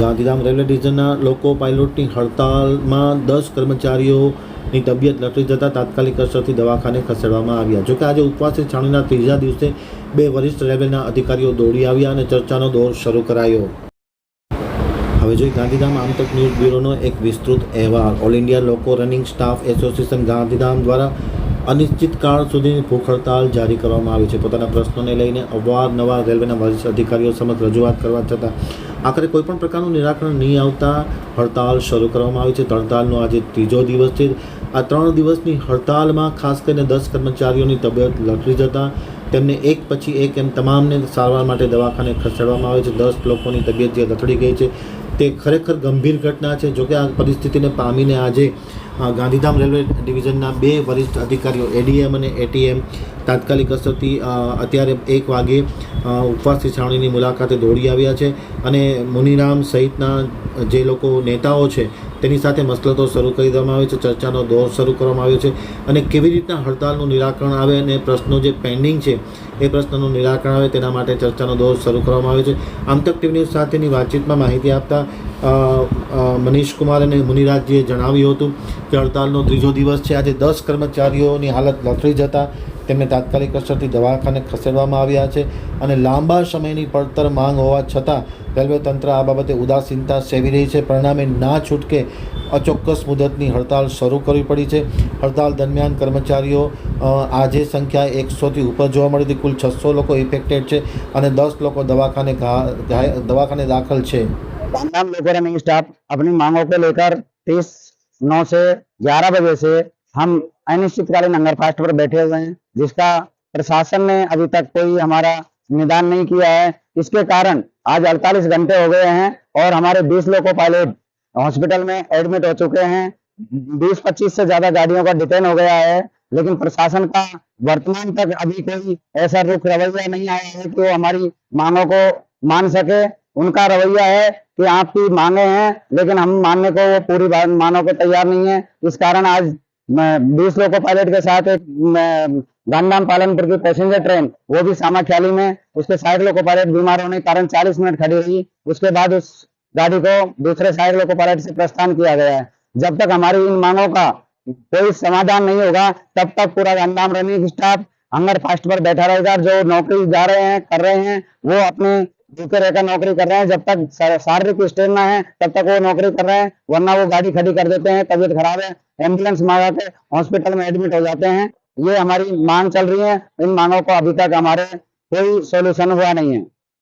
Gandhidham railway ડિવિઝનના લોકો, પાયલોટની હડતાલમાં દસ કર્મચારીઓની તબિયત લટરી જતા તાત્કાલિક અસરથી દવાખાને ખસેડવામાં આવ્યા. જોકે આજે ઉપવાસી છાણીના ત્રીજા દિવસે બે વરિષ્ઠ રેલવેના અધિકારીઓ દોડી આવ્યા અને ચર્ચાનો દોર શરૂ કરાયો. હવે જોઈએ ગાંધીધામ આમતક ન્યૂઝ બ્યુરોનો એક વિસ્તૃત અહેવાલ. All India loco running staff association Gandhidham દ્વારા અનિશ્ચિત કાળ સુધીની ભૂખ હડતાલ જારી કરવામાં આવી છે. પોતાના પ્રશ્નોને લઈને અવારનવાર રેલવેના વરિષ્ઠ અધિકારીઓ સમક્ષ રજૂઆત કરવા છતાં આખરે કોઈપણ પ્રકારનું નિરાકરણ નહીં આવતા હડતાલ શરૂ કરવામાં આવી છે. હડતાલનો આજે ત્રીજો દિવસ છે. આ ત્રણ દિવસની હડતાલમાં ખાસ કરીને દસ કર્મચારીઓની તબિયત લથડી જતા તેમને એક પછી એક એમ તમામને સારવાર માટે દવાખાને ખસેડવામાં આવે છે. દસ લોકોની તબિયત જે લથડી ગઈ છે. તે ખરેખર ગંભીર ઘટના છે. જોકે આ પરિસ્થિતિને પામીને આજે ગાંધીધામ રેલવે ડિવિઝનના બે વરિષ્ઠ અધિકારીઓ એડીએમ અને એટીએમ તાત્કાલિક અસરથી અત્યારે એક વાગે ઉપવાસથી છાવણીની મુલાકાતે દોડી આવ્યા છે. અને મુનિરામ સહિતના જે લોકો નેતાઓ છે, તેની સાથે મસલતો શરૂ કરી દેવામાં આવે છે, ચર્ચાનો દોર શરૂ કરવામાં આવ્યો છે અને કેવી રીતના હડતાલનું નિરાકરણ આવે અને પ્રશ્નો જે પેન્ડિંગ છે, એ પ્રશ્નનું નિરાકરણ આવે તેના માટે ચર્ચાનો દોર શરૂ કરવામાં આવ્યો છે. આમતક ટીવી ન્યૂઝ સાથેની વાતચીતમાં માહિતી આપતા મનીષ કુમાર અને મુનિરાજજીએ જણાવ્યું હતું કે હડતાલનો ત્રીજો દિવસ છે. આજે દસ કર્મચારીઓની હાલત લથડી જતાં તેમને તાત્કાલિક અસરથી દવાખાને ખસેડવામાં આવ્યા છે અને લાંબા સમયની પડતર માંગ હોવા છતાં રેલવે તંત્ર આ બાબતે ઉદાસીનતા સેવી રહી છે પરિણામે ના છૂટકે અચોક્કસ મુદતની હડતાલ શરૂ કરવી પડી છે હડતાલ દરમિયાન કર્મચારીઓ અ, આજે સંખ્યા એકસોથી ઉપર જોવા મળી હતી કુલ છસો લોકો ઇફેક્ટેડ છે અને દસ લોકો દવાખાને ઘા- ઘાય- દવાખાને દાખલ છે तमाम लोको रनिंग स्टाफ अपनी मांगों को लेकर तीस नौ से ग्यारह बजे से हम अनिश्चितकालीन नंगर फास्ट पर बैठे हुए हैं, जिसका प्रशासन ने अभी तक कोई हमारा निदान नहीं किया है। इसके कारण आज 48 घंटे हो गए हैं और हमारे 20 लोको पायलट हॉस्पिटल में एडमिट हो चुके हैं। 20-25 से ज़्यादा गाड़ियों का डिटेन हो गया है, लेकिन प्रशासन का वर्तमान तक अभी कोई ऐसा रुख रवैया नहीं आया है कि वो हमारी मांगों को मान सके। उनका रवैया है कि आपकी मांगे हैं, लेकिन हम मानने को वो पूरी मानने को तैयार नहीं है। इस कारण आज बीस लोको पायलट के साथ एक म, गांधीधाम पालनपुर की पैसेंजर ट्रेन वो भी सामाख्याली में उसके साइड लोको पायलट बीमार होने के कारण 40 मिनट खड़ी रही उसके बाद उस गाड़ी को दूसरे साइड लोको पायलट से प्रस्थान किया गया है। जब तक हमारी इन मांगों का कोई समाधान नहीं होगा तब तक पूरा Gandhidham running staff hunger fast पर बैठा रहेगा जो नौकरी जा रहे हैं कर रहे हैं वो अपने भूखे रहकर नौकरी कर रहे हैं, जब तक शारीरिक स्टेज ना है, तब तक वो नौकरी कर रहे हैं, वरना वो गाड़ी खड़ी कर देते हैं, तबियत खराब है, एंबुलेंस मंगा के हॉस्पिटल में एडमिट हो जाते हैं। ये हमारी मांग चल रही है, इन मांगों को अभी तक हमारे कोई सोल्यूशन हुआ नहीं है।